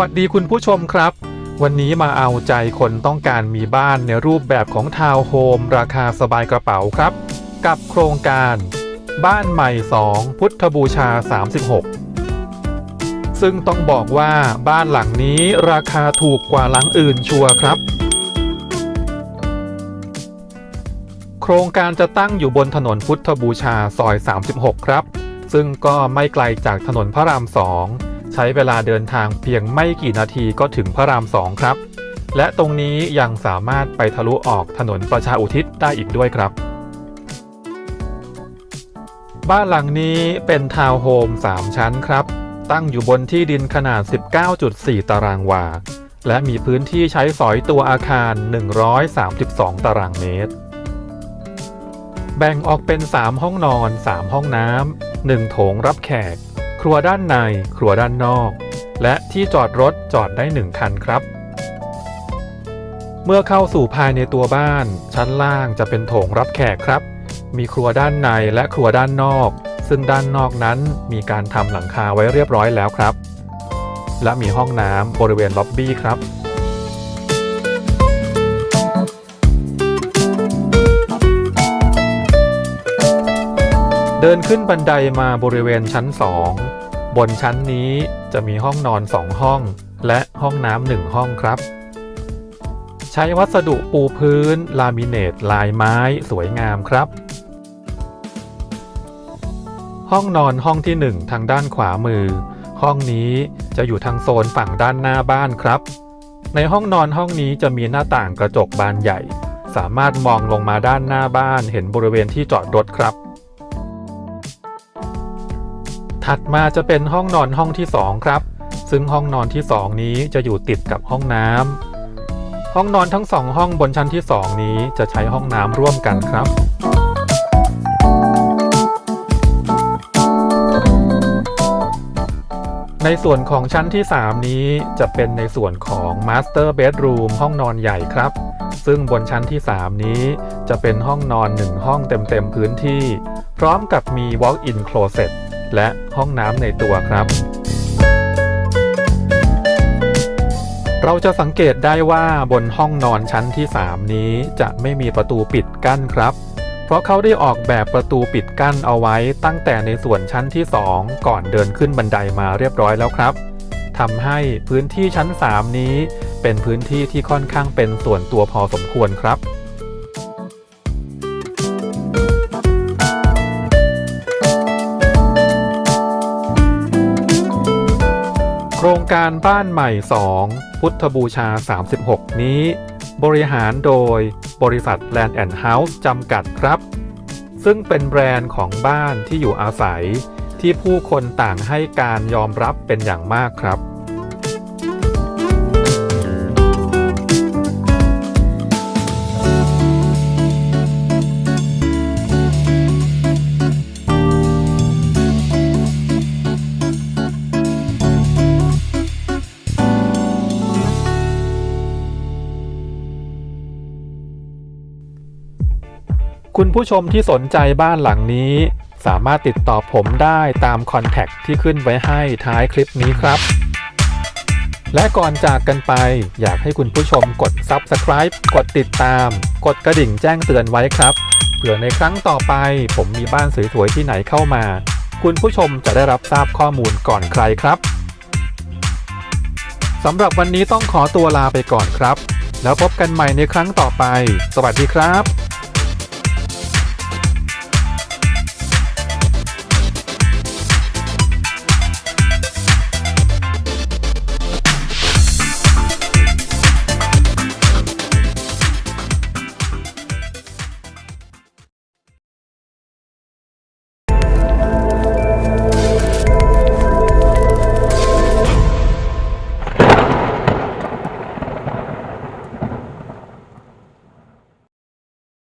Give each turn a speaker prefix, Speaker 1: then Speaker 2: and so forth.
Speaker 1: วัสดีคุณผู้ชมครับ วันนี้มาเอาใจคนต้องการมีบ้านในรูปแบบของทาวน์โฮมราคาสบายกระเป๋าครับ กับโครงการ บ้านใหม่ 2 พุทธบูชา 36 ซึ่งต้องบอกว่าบ้านหลังนี้ราคาถูกกว่าหลังอื่นชัวร์ครับ โครงการจะตั้งอยู่บนถนนพุทธบูชาซอย 36 ครับ ซึ่งก็ไม่ไกลจากถนนพระรามสอง ใช้เวลาเดินทางเพียงไม่กี่นาทีก็ถึงพระรามสองครับ และตรงนี้ยังสามารถไปทะลุออกถนนประชาอุทิศได้อีกด้วยครับ บ้านหลังนี้เป็นทาวน์โฮม 3 ชั้นครับ ตั้งอยู่บนที่ดินขนาด 19.4 ตารางวา และมีพื้นที่ใช้สอยตัวอาคาร 132 ตารางเมตร แบ่งออกเป็น 3 ห้องนอน 3 ห้องน้ำ 1 โถงรับแขก รัวด้านใน ครัวด้านนอก และที่จอดรถจอดได้ 1 คันครับ เมื่อเข้าสู่ภายในตัวบ้าน ชั้นล่างจะเป็นโถงรับแขกครับ มีครัวด้านในและครัวด้านนอก ซึ่งด้านนอกนั้นมีการทำหลังคาไว้เรียบร้อยแล้วครับ และมีห้องน้ำบริเวณล็อบบี้ครับ เดินขึ้นบันไดมาบริเวณชั้น 2 บนชั้นนี้จะมีห้องนอน 2 ห้อง และห้องน้ำหนึ่งห้องครับ ใช้วัสดุปูพื้น ลามิเนตลายไม้สวยงามครับ ห้องนอนห้องที่ 1 ทางด้านขวามือ ห้องนี้จะอยู่ทางโซนฝั่งด้านหน้าบ้านครับ ในห้องนอนห้องนี้จะมีหน้าต่างกระจกบานใหญ่ สามารถมองลงมาด้านหน้าบ้านเห็นบริเวณที่จอดรถครับ ถัดมาจะเป็นห้องนอนห้องที่ 2 ครับ ซึ่งห้องนอนที่ 2 นี้จะอยู่ติดกับห้องน้ำห้องนอนทั้งสองห้องบนชั้นที่ 2 นี้จะใช้ห้องน้ำร่วมกันครับ ในส่วนของชั้นที่ 3 นี้จะเป็นในส่วนของ Master Bedroom ห้องนอนใหญ่ครับ ซึ่งบนชั้นที่ 3 นี้จะเป็นห้องนอน 1 ห้องเต็มๆพื้นที่ พร้อมกับมี Walk-in Closet และห้องน้ำในตัวครับ เราจะสังเกตได้ว่าบนห้องนอนชั้นที่ 3 นี้จะไม่มีประตูปิดกั้นครับ เพราะเขาได้ออกแบบประตูปิดกั้นเอาไว้ตั้งแต่ในส่วนชั้นที่ 2 ก่อนเดินขึ้นบันไดมาเรียบร้อยแล้วครับทำให้พื้นที่ชั้น 3 นี้เป็นพื้นที่ที่ค่อนข้างเป็นส่วนตัวพอสมควรครับ การบ้านใหม่ 2 พุทธบูชา 36 นี้ บริหารโดยบริษัท Land and House จำกัดครับ ซึ่งเป็นแบรนด์ของบ้านที่อยู่อาศัย ที่ผู้คนต่างให้การยอมรับเป็นอย่างมากครับ คุณผู้ชมที่สนใจบ้านหลังนี้ สามารถติดต่อผมได้ตามคอนแทคที่ขึ้นไว้ให้ท้ายคลิปนี้ครับ และก่อนจากกันไป อยากให้คุณผู้ชมกด Subscribe กดติดตาม กดกระดิ่งแจ้งเตือนไว้ครับ เผื่อในครั้งต่อไป ผมมีบ้านสวยๆที่ไหนเข้ามา คุณผู้ชมจะได้รับทราบข้อมูลก่อนใครครับสำหรับวันนี้ต้องขอตัวลาไปก่อนครับ แล้วพบกันใหม่ในครั้งต่อไป สวัสดีครับ